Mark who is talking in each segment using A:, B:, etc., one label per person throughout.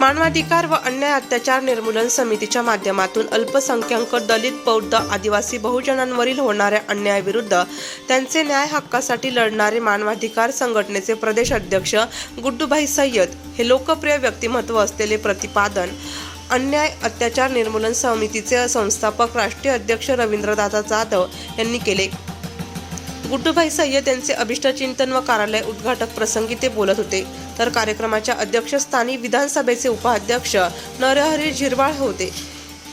A: मानवाधिकार व अन्याय अत्याचार निर्मूलन समितीच्या माध्यमातून अल्पसंख्याक दलित बौद्ध आदिवासी बहुजनांवरील होणाऱ्या अन्यायाविरुद्ध त्यांचे न्याय हक्कासाठी लढणारे मानवाधिकार संघटनेचे प्रदेश अध्यक्ष गुड्डूभाई सय्यद हे लोकप्रिय व्यक्तिमत्व असलेले प्रतिपादन अन्याय अत्याचार निर्मूलन समितीचे संस्थापक राष्ट्रीय अध्यक्ष रवींद्रदादा जाधव यांनी केले. गुड्डूभाई सय्यद यांचे अभिष्टचिंतन व कार्यालय उद्घाटक प्रसंगी ते बोलत होते. तर कार्यक्रमाच्या अध्यक्षस्थानी विधानसभेचे उपाध्यक्ष नरहरी झिरवाळ होते.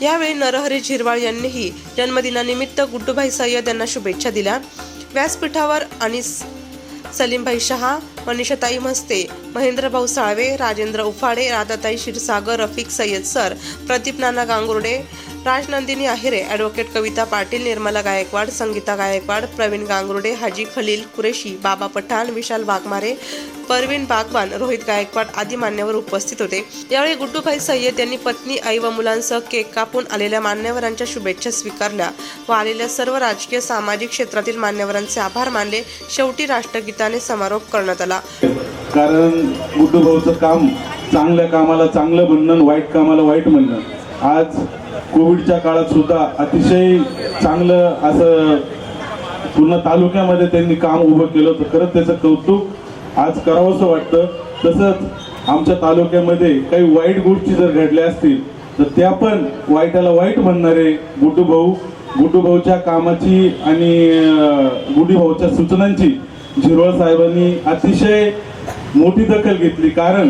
A: यावेळी नरहरी झिरवाळ यांनीही जन्मदिनानिमित्त गुड्डूभाई सय्यद यांना शुभेच्छा दिल्या. व्यासपीठावर आणि सलीमभाई शहा मनीषाताई मस्ते महेंद्रभाऊ साळवे राजेंद्र उफाडे राधाताई क्षीरसागर रफिक सय्यद सर प्रदीप नाना गांगुर्डे राजनंदिनी आहिरे ॲडव्होकेट कविता पाटील निर्मला गायकवाड संगीता गायकवाड प्रवीण गांगुर्डे हाजी खलील कुरेशी बाबा पठाण विशाल वाघमारे परवीन बागवान रोहित गायकवाड आदी मान्यवर उपस्थित होते. यावेळी गुड्डूभाई सय्यद यांनी पत्नी आई व मुलांसह केक कापून आलेल्या मान्यवरांच्या शुभेच्छा स्वीकारल्या व आलेल्या सर्व राजकीय सामाजिक क्षेत्रातील मान्यवरांचे आभार मानले. शेवटी राष्ट्रगीताने समारोप करण्यात आला.
B: कारण गुड्डूभाऊचं काम चांगल्या कामाला चांगलं म्हणणं वाईट कामाला वाईट म्हणणं. आज कोविडच्या काळात सुद्धा अतिशय चांगलं असं पूर्ण तालुक्यामध्ये त्यांनी काम उभं केलं होतं. खरंच त्याचं कौतुक आज करावंसं वाटतं. तसंच आमच्या तालुक्यामध्ये काही वाईट गोष्टी जर घडल्या असतील तर त्या पण वाईटाला वाईट म्हणणारे गुड्डू भाऊ गुड्डू भाऊच्या कामाची आणि अं, गुड्डू भाऊच्या सूचनांची झिरवळ साहेबांनी अतिशय मोठी दखल घेतली. कारण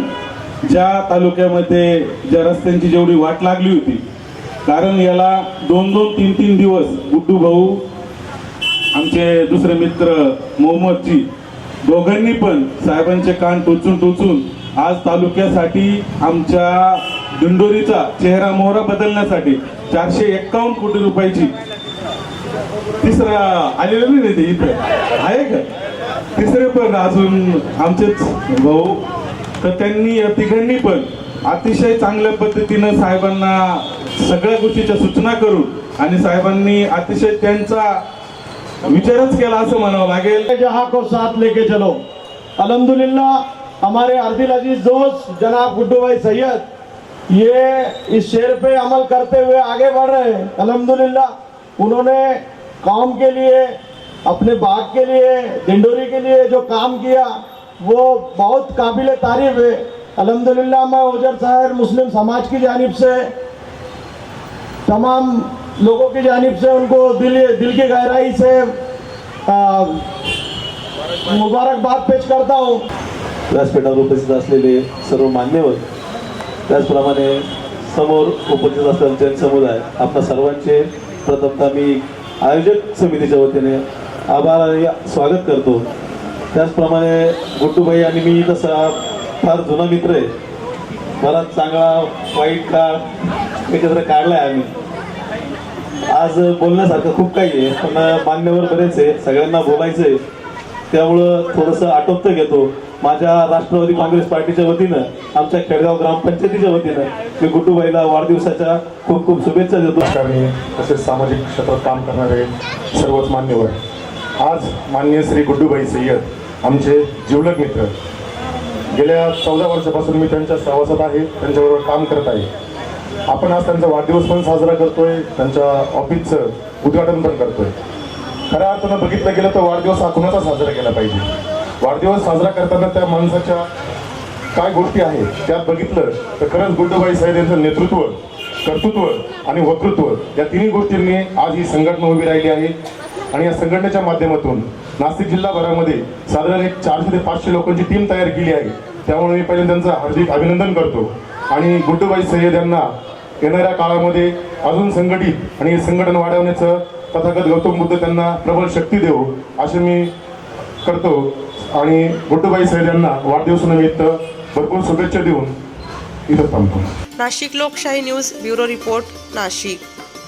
B: ज्या तालुक्यामध्ये ज्या रस्त्यांची जेवढी वाट लागली होती कारण याला दोन दोन तीन तीन दिवस गुड्डू भाऊ आमचे दुसरे मित्र मोहम्मदजी दोघांनी पण साहेबांचे कान टोचून टोचून आज तालुक्यासाठी आमच्या दिंडोरीचा चेहरा मोहरा बदलण्यासाठी चारशे एक्कावन्न कोटी रुपयाची तिसरा आलेलं नाही ते इथं. आहे का? तिसरे पण अजून आमचेच भाऊ. तर त्यांनी तिघांनी पण अतिशय चांगल्या पद्धतीनं साहेबांना सगळ्या गोष्टीच्या सूचना करून आणि साहेबांनी अतिशय त्यांचा विचारच केला असं म्हणावं लागेल.
C: जहा को साथ लेके चलो. अलहमदुल्ला हमारे अर्दिल अजीज दोस्त जनाब गुड्डू भाई सैयद ये इस शेर पे अमल करते हुए आगे बढ़ रहे हैं। अलहमदुल्ला उन्होंने काम के लिए अपने बाग के लिए डिंडोरी के लिए जो काम किया वो बहुत काबिल तारीफ है। अलहमदिल्ला मैं ओजर साहर मुस्लिम समाज की जानब से तमाम लोगों की जानब से उनको दिल दिल की गहराई से मुबारकबाद पेश करता हूँ।
D: व्यासपीठावर उपस्थित असलेले सर्व मान्यवर त्याचप्रमाणे समोर उपस्थित असलेले जनसमुदाय आपल्या सर्वांचे प्रथमतः मी आयोजक समितीच्या वतीने आभार स्वागत करतो. त्याचप्रमाणे गुट्टूबाई आणि मी तसा फार जुना मित्र आहे. बराच चांगला वाईट काळ एकत्र काढला आहे आम्ही. आज बोलण्यासारखं खूप काही आहे पण मान्यवर बरेच आहे सगळ्यांना बोलायचं आहे त्यामुळं थोडंसं आटोपतं घेतो. माझ्या राष्ट्रवादी काँग्रेस पार्टीच्या वतीनं आमच्या खेडगाव ग्रामपंचायतीच्या वतीनं मी गुड्डूबाईला वाढदिवसाच्या खूप खूप शुभेच्छा देतो.
E: तसेच सामाजिक क्षेत्रात काम करणारे सर्वच मान्यवर. आज माननीय श्री गुड्डूबाई सय्यद आमचे जिवलग मित्र. गेल्या चौदा वर्षापासून मी त्यांच्या सहवासात आहे त्यांच्याबरोबर काम करत आहे. आपण आज त्यांचा वाढदिवस पण साजरा करतोय त्यांच्या ऑफिसचं उद्घाटन पण करतोय. खऱ्या अर्थानं बघितलं गेलं तर वाढदिवस हा साजरा केला पाहिजे? वाढदिवस साजरा करताना त्या माणसाच्या काय गोष्टी आहेत त्यात बघितलं तर खरंच गुड्डूबाई साहेब यांचं नेतृत्व कर्तृत्व आणि वक्तृत्व या तिन्ही गोष्टींनी आज ही संघटना उभी राहिली आहे. आणि या संघटनेच्या माध्यमातून नाशिक जिल्हाभरामध्ये साधारण एक चारशे ते पाचशे लोकांची टीम तयार केली आहे. त्यामुळे मी पहिले त्यांचं हार्दिक अभिनंदन करतो. आणि गुड्डूबाई सय्यद यांना येणाऱ्या काळामध्ये अजून संघटित आणि संघटन वाढवण्याचं तथागत गौतम बुद्ध त्यांना प्रबल शक्ती देऊ असे मी करतो. आणि गुड्डूबाई सय्यद यांना वाढदिवसानिमित्त भरपूर शुभेच्छा देऊन इथं थांबतो.
A: नाशिक लोकशाही न्यूज ब्युरो रिपोर्ट नाशिक.